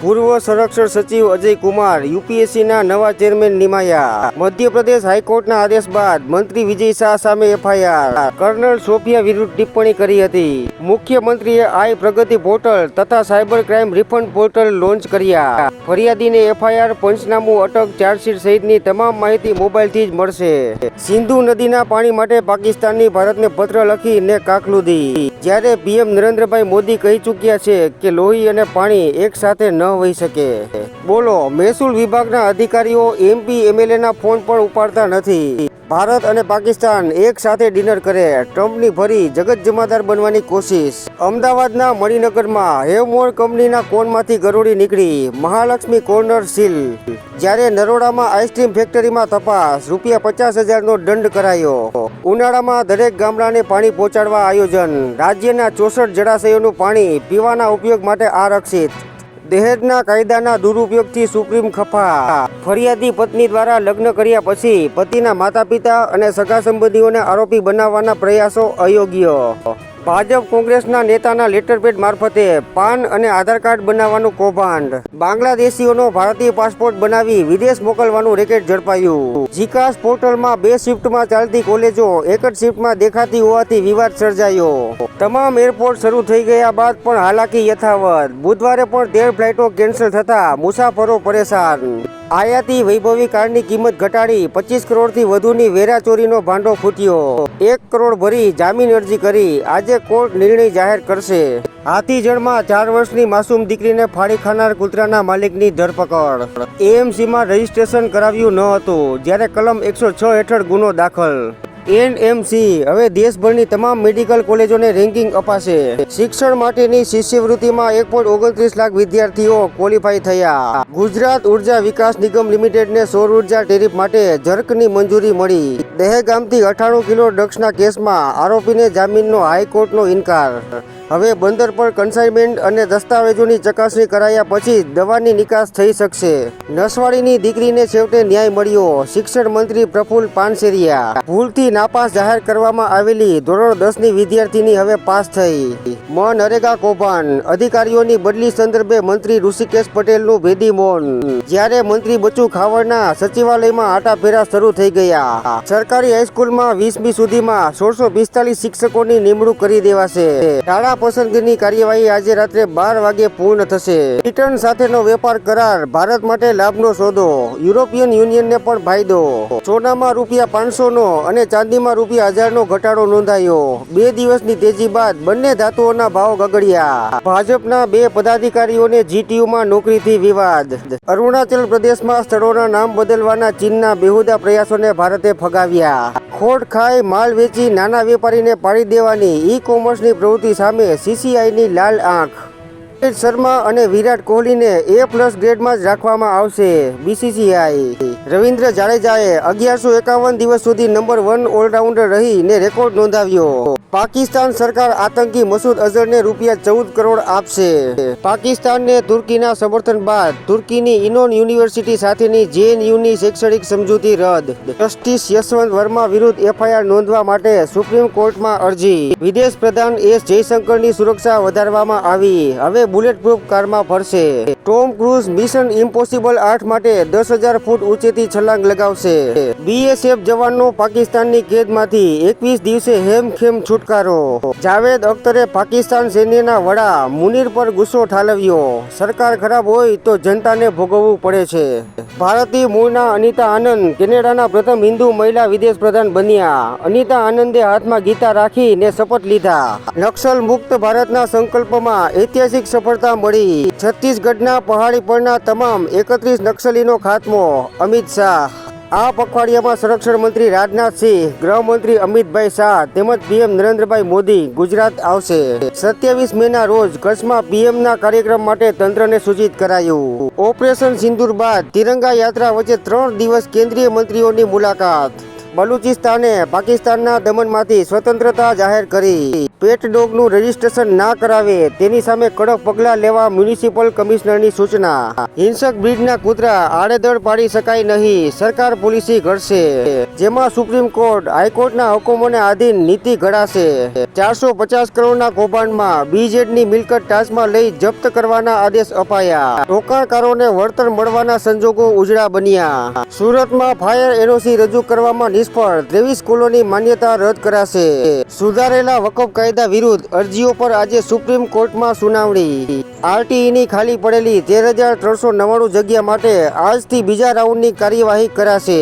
પૂર્વ સંરક્ષણ સચિવ અજય કુમાર યુપીએસસીના નવા ચેરમેન નિમાયા. મધ્યપ્રદેશ હાઈકોર્ટના આદેશ બાદ મંત્રી વિજય શાહ સામે એફઆઈઆર. કર્નલ સોફિયા વિરુદ્ધ ટિપ્પણી કરી હતી. મુખ્યમંત્રીએ આઈ પ્રગતિ પોર્ટલ તથા cyber crime refund portal launch કર્યા. ફરિયાદીને એફઆઈઆર પંચનામું અટક ચાર્જશીટ સહિતની તમામ માહિતી મોબાઈલથી જ મળશે. સિંધુ નદીના પાણી માટે પાકિસ્તાનની ભારતને પત્ર લખીને કાકલુદી. જ્યારે પીએમ નરેન્દ્રભાઈ મોદી કહી ચૂક્યા છે કે લોહી અને પાણી એક સાથે ન વહી શકે. બોલો, મહેસૂલ વિભાગના અધિકારીઓ એમપી એમએલએના ફોન પણ ઉપાડતા નથી. ભારત અને પાકિસ્તાન એક સાથે ડિનર કરે. ટ્રમ્પની ફરી જગત જમાદાર બનવાની કોશિશ. અમદાવાદના મણિનગરમાં હેવમોર કંપનીના કોનમાંથી ગરોળી નીકળી. Mahalakshmi corner seal. જ્યારે નરોડામાં આઈસ્ક્રીમ ફેક્ટરીમાં તપાસ, રૂપિયા પચાસ હજારનો દંડ કરાયો. ઉનાળામાં દરેક ગામડાને પાણી પહોંચાડવા આયોજન. રાજ્યના ચોસઠ જળાશયોનું પાણી પીવાના ઉપયોગ માટે આરક્ષિત. દહેજના કાયદાના દુરુપયોગથી સુપ્રીમ ખફા ફરિયાદી પત્ની દ્વારા લગ્ન કર્યા પછી પતિના માતા પિતા અને સગા સંબંધીઓને આરોપી બનાવવાના પ્રયાસો અયોગ્ય. ભાજપ કોંગ્રેસના નેતાના લેટરપેડ મારફતે પાન અને આધાર કાર્ડ બનાવવાનું કૌભાંડ. બાંગ્લાદેશીઓનો ભારતીય પાસપોર્ટ બનાવી વિદેશ મોકલવાનું રેકેટ ઝડપાયું. જીકાસ પોર્ટલમાં બે શિફ્ટમાં ચાલતી કોલેજો એક જ શિફ્ટમાં દેખાતી હોવાથી વિવાદ સર્જાયો. તમામ એરપોર્ટ શરૂ થઈ ગયા બાદ પણ હાલાકી યથાવત. બુધવારે પણ તેર ફ્લાઇટો કેન્સલ થતા મુસાફરો પરેશાન. આયાતી વૈભવી કારની કિંમત ઘટાડી પચીસ કરોડથી વધુની વેરાચોરીનો ભાંડો ફૂટ્યો. એક કરોડ ભરી જામીન અરજી કરી આજે કોર્ટ નિર્ણય જાહેર કરશે. હાથીજણમાં ચાર વર્ષની માસૂમ દીકરીને ફાડી ખાનાર કૂતરાના માલિકની ધરપકડ. એએમસીમાં રજીસ્ટ્રેશન કરાવ્યું ન હતું, જ્યારે કલમ એકસો છ હેઠળ ગુનો દાખલ. એનએમસી હવે દેશભરની તમામ મેડિકલ કોલેજોને રેન્કિંગ અપાશે. શિક્ષણ માટેની શિષ્યવૃત્તિમાં એક પોઈન્ટ ઓગણત્રીસ લાખ વિદ્યાર્થીઓ ક્વોલિફાય થયા. ગુજરાત ઊર્જા વિકાસ નિગમ લિમિટેડને સૌર ઊર્જા ટેરિફ માટે જર્કની મંજૂરી મળી. દહેગામથી અઠાણું કિલો ડ્રગ્સના કેસમાં આરોપીને જામીનનો હાઈકોર્ટનો ઇનકાર. હવે બંદર પર કન્સાઇનમેન્ટ અને દસ્તાવેજોની ચકાસણી કરાયા પછી દવાની નિકાસ થઈ શકશે. નસવાડીની દીકરીને છેવટે ન્યાય મળ્યો. શિક્ષણ મંત્રી પ્રફુલ પાનસેરિયા. ભૂલથી નાપાસ જાહેર કરવામાં આવેલી ધોરણ દસની વિદ્યાર્થીની હવે પાસ થઈ. મનરેગા કૌભાંડ. અધિકારીઓની બદલી સંદર્ભે મંત્રી ઋષિકેશ પટેલનું ભેદી મૌન. જ્યારે મંત્રી બચુ ખાવડના સચિવાલયમાં આટાફેરા શરૂ થઈ ગયા. સરકારી હાઈસ્કૂલમાં વીસમી સુધીમાં સોળસો પિસ્તાલીસ શિક્ષકોની નિમણૂક કરી દેવાશે. શાળા પસંદગીની કાર્યવાહી આજે રાત્રે બાર વાગે પૂર્ણ થશે. બ્રિટન સાથેનો વેપાર કરાર. ભારત માટે લાભનો સોદો. યુરોપિયન યુનિયનને પણ ફાયદો. સોનામાં રૂપિયા પાંચસો નો અને ચાંદીમાં રૂપિયા હજારનો ઘટાડો નોંધાયો. બે દિવસની તેજી બાદ બંને ધાતુઓના ભાવ ગગડ્યા. ભાજપના બે પદાધિકારીઓને જીટીયુમાં નોકરીથી વિવાદ. અરુણાચલ પ્રદેશમાં સ્થળોના નામ બદલવાના ચીનના બેહુદા પ્રયાસોને ભારતે ફગાવ્યા. ખોટ ખાઈ માલ વેચી નાના વેપારીને પાડી દેવાની ઈ કોમર્સની પ્રવૃત્તિ સામે સીસીઆઈની લાલ આંખ. રોહિત શર્મા અને વિરાટ કોહલીને એ પ્લસ ગ્રેડમાં જ રાખવામાં આવશે બીસીસીઆઈ રવિન્દ્ર જાડેજાએ અગિયારસો એકાવન દિવસ સુધી નંબર વન ઓલરાઉન્ડર રહીને રેકોર્ડ નોંધાવ્યો. પાકિસ્તાન સરકાર આતંકી મસૂદ અઝહરને રૂપિયા ચૌદ કરોડ આપશે. પાકિસ્તાનને તુર્કીના સમર્થન બાદ તુર્કીની ઇનોન યુનિવર્સિટી સાથેની જેએનયુની શૈક્ષણિક સમજૂતી રદ. જસ્ટિસ યશવંત વર્મા વિરુદ્ધ એફઆઈઆર નોંધવા માટે સુપ્રીમ કોર્ટમાં અરજી. વિદેશ પ્રધાન એસ જયશંકરની સુરક્ષા વધારવામાં આવી. હવે બુલેટ પ્રૂફ કારમાં ફરશે. ટોમ ક્રુઝ મિશન ઇમ્પોસિબલ આઠ માટે દસ હજાર ફૂટ ઊંચેથી છલાંગ લગાવશે. બીએસએફ જવાનનો પાકિસ્તાનની કેદમાંથી એકવીસ દિવસે હેમખેમ છુટકારો. જાવેદ અખ્તરે પાકિસ્તાન સૈન્યના વડા મુનીર પર ગુસ્સો ઠાલવ્યો. સરકાર ખરાબ હોય તો જનતાને ભોગવવું પડે છે. ભારતીય મૂળના અનિતા આનંદ કેનેડાના પ્રથમ હિન્દુ મહિલા વિદેશ પ્રધાન બન્યા. અનિતા આનંદે હાથમાં ગીતા રાખીને શપથ લીધા. નક્સલ મુક્ત ભારતના સંકલ્પમાં ઐતિહાસિક સફળતા મળી. છત્તીસગઢના પહાડી પરના તમામ એકત્રીસ નક્સલીનો ખાત્મો. અમિત શાહ. આ પખવાડિયામાં સંરક્ષણ મંત્રી રાજનાથસિંહ ગૃહમંત્રી અમિતભાઈ શાહ તેમજ પીએમ નરેન્દ્રભાઈ મોદી ગુજરાત આવશે. સત્યાવીસ મેના રોજ કચ્છમાં પીએમના કાર્યક્રમ માટે તંત્રને સૂચિત કરાયું. ઓપરેશન સિંદૂર બાદ તિરંગા યાત્રા વચ્ચે ત્રણ દિવસ કેન્દ્રીય મંત્રીઓની મુલાકાત. બલુચિસ્તાને પાકિસ્તાનના દમનમાંથી સ્વતંત્રતા જાહેર કરી. પેટ ડોગનું રજીસ્ટ્રેશન ના કરાવે તેની સામે કડક પગલાં લેવા મ્યુનિસિપલ કમિશનરની સૂચના. હિંસક બ્રીડના કૂતરા આડેધડ પાડી શકાય નહીં, સરકાર પોલિસી ઘડશે. જેમાં સુપ્રીમ કોર્ટ, હાઈકોર્ટના હુકમોને આધીન નીતિ ઘડાશે. ચારસો પચાસ કરોડના કૌભાંડમાં બીજેડની મિલકત ટાચમાં લઈ જપ્ત કરવાના આદેશ અપાયા. રોકાણકારોને વળતર મળવાના સંજોગો ઉજળા બન્યા. સુરતમાં ફાયર એનઓસી રજૂ કરવામાં નિષ્ફળ ત્રેવીસ સ્કૂલોની માન્યતા રદ કરાશે. સુધારેલા વકફ કાયદા વિરુદ્ધ અરજીઓ પર આજે સુપ્રીમ કોર્ટમાં સુનાવણી. આરટીઈની ખાલી પડેલી તેર હજાર ત્રણસો નવ્વાણું જગ્યા માટે આજથી બીજા રાઉન્ડની કાર્યવાહી કરાશે.